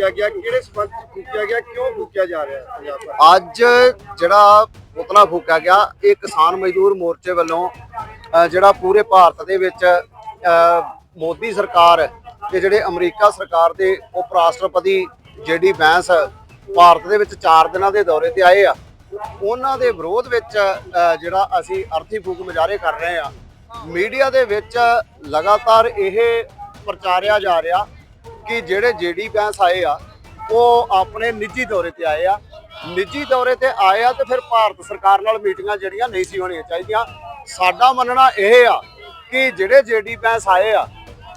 ਫੂਕਿਆ ਗਿਆ ਕਿਹੜੇ ਸਬੰਧ ਚ ਫੂਕਿਆ ਗਿਆ ਕਿਉਂ ਫੂਕਿਆ ਜਾ ਰਿਹਾ ਹੈ ਪੰਜਾਬ ਦਾ ਅੱਜ ਜਿਹੜਾ ਪੁਤਲਾ ਫੂਕਿਆ ਗਿਆ ਇਹ ਕਿਸਾਨ ਮਜ਼ਦੂਰ ਮੋਰਚੇ ਵੱਲੋਂ ਅ, ਜਿਹੜਾ ਪੂਰੇ ਭਾਰਤ ਦੇ ਵਿੱਚ ਅ, ਮੋਦੀ ਸਰਕਾਰ ਤੇ ਜਿਹੜੇ ਅਮਰੀਕਾ ਸਰਕਾਰ ਦੇ ਉਪ ਰਾਸ਼ਟਰਪਤੀ ਜੇਡੀ ਬੈਂਸ ਭਾਰਤ ਦੇ ਵਿੱਚ 4 ਦਿਨਾਂ ਦੇ ਦੌਰੇ ਤੇ ਆਏ ਆ ਉਹਨਾਂ ਦੇ ਵਿਰੋਧ ਵਿੱਚ ਅ, ਜਿਹੜਾ ਅਸੀਂ ਅਰਥੀ ਫੂਕ ਮੁਜ਼ਾਹਰੇ ਕਰ ਰਹੇ ਆ ਮੀਡੀਆ ਦੇ ਵਿੱਚ ਲਗਾਤਾਰ ਇਹ ਪ੍ਰਚਾਰਿਆ ਜਾ ਰਿਹਾ ਕਿ ਜਿਹੜੇ ਜੇਡੀ ਬੈਂਸ ਆਏ ਆ, ਉਹ ਆਪਣੇ ਨਿੱਜੀ ਦੌਰੇ ਤੇ ਆਏ ਆ। ਨਿੱਜੀ ਦੌਰੇ ਤੇ ਆਏ ਆ ਤੇ ਫਿਰ ਭਾਰਤ ਸਰਕਾਰ ਨਾਲ ਮੀਟਿੰਗਾਂ ਜਿਹੜੀਆਂ ਨਹੀਂ ਸੀ ਹੋਣੀਆਂ ਚਾਹੀਦੀਆਂ। ਸਾਡਾ ਮੰਨਣਾ ਇਹ ਆ ਕਿ ਜਿਹੜੇ ਜੇਡੀ ਬੈਂਸ ਆਏ ਆ,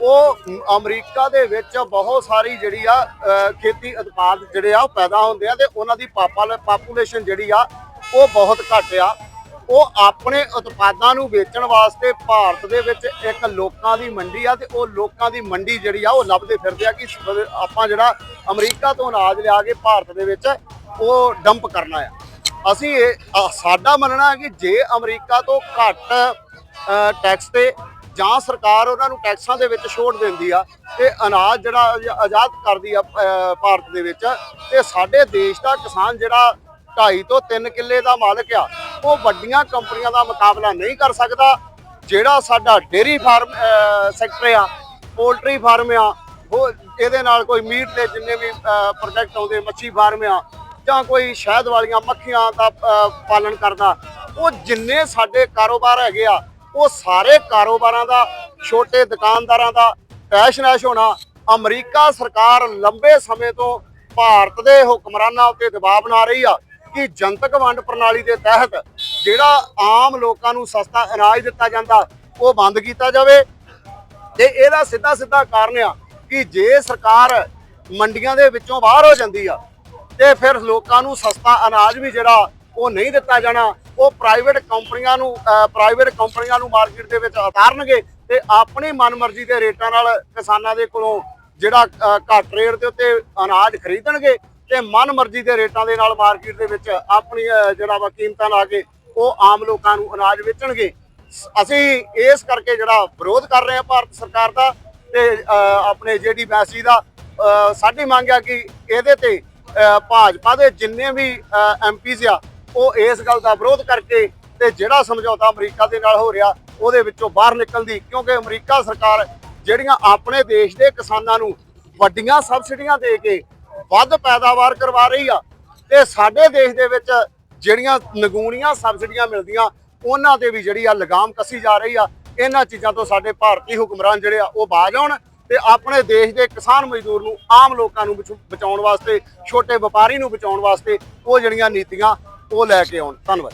ਉਹ ਅਮਰੀਕਾ ਦੇ ਵਿੱਚ ਬਹੁਤ ਸਾਰੀ ਜਿਹੜੀ ਆ ਖੇਤੀ ਉਤਪਾਦ ਜਿਹੜੇ ਆ, ਉਹ ਪੈਦਾ ਹੁੰਦੇ ਆ ਤੇ ਉਹਨਾਂ ਦੀ ਪਾਪੂਲੇਸ਼ਨ ਜਿਹੜੀ ਆ, ਉਹ ਬਹੁਤ ਘੱਟ ਆ। ਉਹ ਆਪਣੇ ਉਤਪਾਦਾਂ ਨੂੰ ਵੇਚਣ ਵਾਸਤੇ ਭਾਰਤ ਦੇ ਵਿੱਚ ਇੱਕ ਲੋਕਾਂ ਦੀ ਮੰਡੀ ਆ ਤੇ ਉਹ ਲੋਕਾਂ ਦੀ ਮੰਡੀ ਜਿਹੜੀ ਆ ਉਹ ਲੱਭਦੇ ਫਿਰਦੇ ਆ ਕਿ ਆਪਾਂ ਜਿਹੜਾ ਅਮਰੀਕਾ ਤੋਂ ਅਨਾਜ ਲਿਆ ਕੇ ਭਾਰਤ ਦੇ ਵਿੱਚ ਉਹ ਡੰਪ ਕਰਨਾ ਆ। ਅਸੀਂ ਸਾਡਾ ਮੰਨਣਾ ਹੈ ਕਿ ਜੇ ਅਮਰੀਕਾ ਤੋਂ ਘੱਟ ਟੈਕਸ ਤੇ ਜਾਂ ਸਰਕਾਰ ਉਹਨਾਂ ਨੂੰ ਟੈਕਸਾਂ ਦੇ ਵਿੱਚ ਛੋਟ ਦਿੰਦੀ ਆ ਤੇ ਅਨਾਜ ਜਿਹੜਾ ਆਜ਼ਾਦ ਕਰਦੀ ਆ ਭਾਰਤ ਦੇ ਵਿੱਚ, ਤੇ ਸਾਡੇ ਦੇਸ਼ ਦਾ ਕਿਸਾਨ ਜਿਹੜਾ 2.5 ਤੋਂ 3 ਕਿੱਲੇ ਦਾ ਮਾਲਕ ਆ ਉਹ ਵੱਡੀਆਂ ਕੰਪਨੀਆਂ ਦਾ ਮੁਕਾਬਲਾ ਨਹੀਂ ਕਰ ਸਕਦਾ, ਜਿਹੜਾ ਸਾਡਾ ਡੇਰੀ ਫਾਰਮ ਸੈਕਟਰ ਆ, ਪੋਲਟਰੀ ਫਾਰਮ ਆ, ਉਹ ਇਹਦੇ ਨਾਲ ਕੋਈ ਮੀਟ ਦੇ ਜਿੰਨੇ ਵੀ ਪ੍ਰੋਜੈਕਟ ਆਉਂਦੇ, ਮੱਛੀ ਫਾਰਮ ਆ, ਜਾਂ ਕੋਈ ਸ਼ਹਿਦ ਵਾਲੀਆਂ ਮੱਖੀਆਂ ਦਾ ਪਾਲਣ ਕਰਦਾ, ਉਹ ਜਿੰਨੇ ਸਾਡੇ ਕਾਰੋਬਾਰ ਹੈਗੇ ਆ, ਉਹ ਸਾਰੇ ਕਾਰੋਬਾਰਾਂ ਦਾ, ਛੋਟੇ ਦੁਕਾਨਦਾਰਾਂ ਦਾ ਤੈਸ਼ ਨੈਸ਼ ਹੋਣਾ, ਅਮਰੀਕਾ ਸਰਕਾਰ ਲੰਬੇ ਸਮੇਂ ਤੋਂ ਭਾਰਤ ਦੇ ਹੁਕਮਰਾਨਾਂ ਉੱਤੇ ਦਬਾਅ ਬਣਾ ਰਹੀ ਆ ਕਿ ਜਨਤਕ ਵੰਡ ਪ੍ਰਣਾਲੀ ਦੇ ਤਹਿਤ ਜਿਹੜਾ ਆਮ ਲੋਕਾਂ ਨੂੰ ਸਸਤਾ ਅਨਾਜ ਦਿੱਤਾ ਜਾਂਦਾ, ਉਹ ਬੰਦ ਕੀਤਾ ਜਾਵੇ। ਤੇ ਇਹਦਾ ਸਿੱਧਾ ਸਿੱਧਾ ਕਾਰਨ ਆ ਕਿ ਜੇ ਸਰਕਾਰ ਮੰਡੀਆਂ ਦੇ ਵਿੱਚੋਂ ਬਾਹਰ ਹੋ ਜਾਂਦੀ ਆ, ਤੇ ਫਿਰ ਲੋਕਾਂ ਨੂੰ ਸਸਤਾ ਅਨਾਜ ਵੀ ਜਿਹੜਾ ਉਹ ਨਹੀਂ ਦਿੱਤਾ ਜਾਣਾ, ਉਹ ਪ੍ਰਾਈਵੇਟ ਕੰਪਨੀਆਂ ਨੂੰ ਪ੍ਰਾਈਵੇਟ ਕੰਪਨੀਆਂ ਨੂੰ ਮਾਰਕੀਟ ਦੇ ਵਿੱਚ ਉਤਾਰਨਗੇ ਤੇ ਆਪਣੀ ਮਨਮਰਜ਼ੀ ਦੇ ਰੇਟਾਂ ਨਾਲ ਕਿਸਾਨਾਂ ਦੇ ਕੋਲੋਂ ਜਿਹੜਾ ਘੱਟ ਰੇਟ ਦੇ ਉੱਤੇ ਅਨਾਜ ਖਰੀਦਣਗੇ। ਤੇ ਮਨਮਰਜ਼ੀ ਦੇ ਰੇਟਾਂ ਦੇ ਨਾਲ ਮਾਰਕੀਟ ਦੇ ਵਿੱਚ ਆਪਣੀ ਜਿਹੜਾ ਵਾ ਕੀਮਤਾਂ ਲਾ ਕੇ ਉਹ ਆਮ ਲੋਕਾਂ ਨੂੰ ਅਨਾਜ ਵੇਚਣਗੇ। ਅਸੀਂ ਇਸ ਕਰਕੇ ਜਿਹੜਾ ਵਿਰੋਧ ਕਰ ਰਹੇ ਹਾਂ ਭਾਰਤ ਸਰਕਾਰ ਦਾ ਤੇ ਅ, ਆਪਣੇ ਜਿਹੜੀ ਮੈਸੀ ਦਾ ਸਾਡੀ ਮੰਗ ਆ ਕਿ ਇਹਦੇ ਤੇ ਭਾਜਪਾ ਦੇ ਜਿੰਨੇ ਵੀ ਐਮਪੀਜ਼ ਆ ਉਹ ਇਸ ਗੱਲ ਦਾ ਵਿਰੋਧ ਕਰਕੇ ਤੇ ਜਿਹੜਾ ਸਮਝੌਤਾ ਅਮਰੀਕਾ ਦੇ ਨਾਲ ਹੋ ਰਿਹਾ ਉਹਦੇ ਵਿੱਚੋਂ ਬਾਹਰ ਨਿਕਲਦੀ ਕਿਉਂਕਿ ਅਮਰੀਕਾ ਸਰਕਾਰ ਜਿਹੜੀਆਂ ਆਪਣੇ ਦੇਸ਼ ਦੇ ਕਿਸਾਨਾਂ ਨੂੰ ਵੱਡੀਆਂ ਸਬਸਿਡੀਆਂ ਦੇ ਕੇ ਵੱਧ ਪੈਦਾਵਾਰ ਕਰਵਾ ਰਹੀ ਆ। ਤੇ ਸਾਡੇ ਦੇਸ਼ ਦੇ ਵਿੱਚ ਜਿਹੜੀਆਂ ਨਗੂਣੀਆਂ, ਸਬਸਿਡੀਆਂ ਮਿਲਦੀਆਂ, ਉਹਨਾਂ ਤੇ ਵੀ ਜਿਹੜੀ ਆ ਲਗਾਮ ਕੱਸੀ ਜਾ ਰਹੀ ਆ। ਇਹਨਾਂ ਚੀਜ਼ਾਂ ਤੋਂ ਸਾਡੇ ਭਾਰਤੀ ਹੁਕਮਰਾਨ ਜਿਹੜੇ ਆ, ਉਹ ਬਾਜ ਆਉਣ ਤੇ ਆਪਣੇ ਦੇਸ਼ ਦੇ ਕਿਸਾਨ ਮਜ਼ਦੂਰ ਨੂੰ, ਆਮ ਲੋਕਾਂ ਨੂੰ ਬਚਾਉ- ਬਚਾਉਣ ਵਾਸਤੇ, ਛੋਟੇ ਵਪਾਰੀ ਨੂੰ ਬਚਾਉਣ ਵਾਸਤੇ ਉਹ ਜਿਹੜੀਆਂ ਨੀਤੀਆਂ, ਉਹ ਲੈ ਕੇ ਆਉਣ। ਧੰਨਵਾਦ।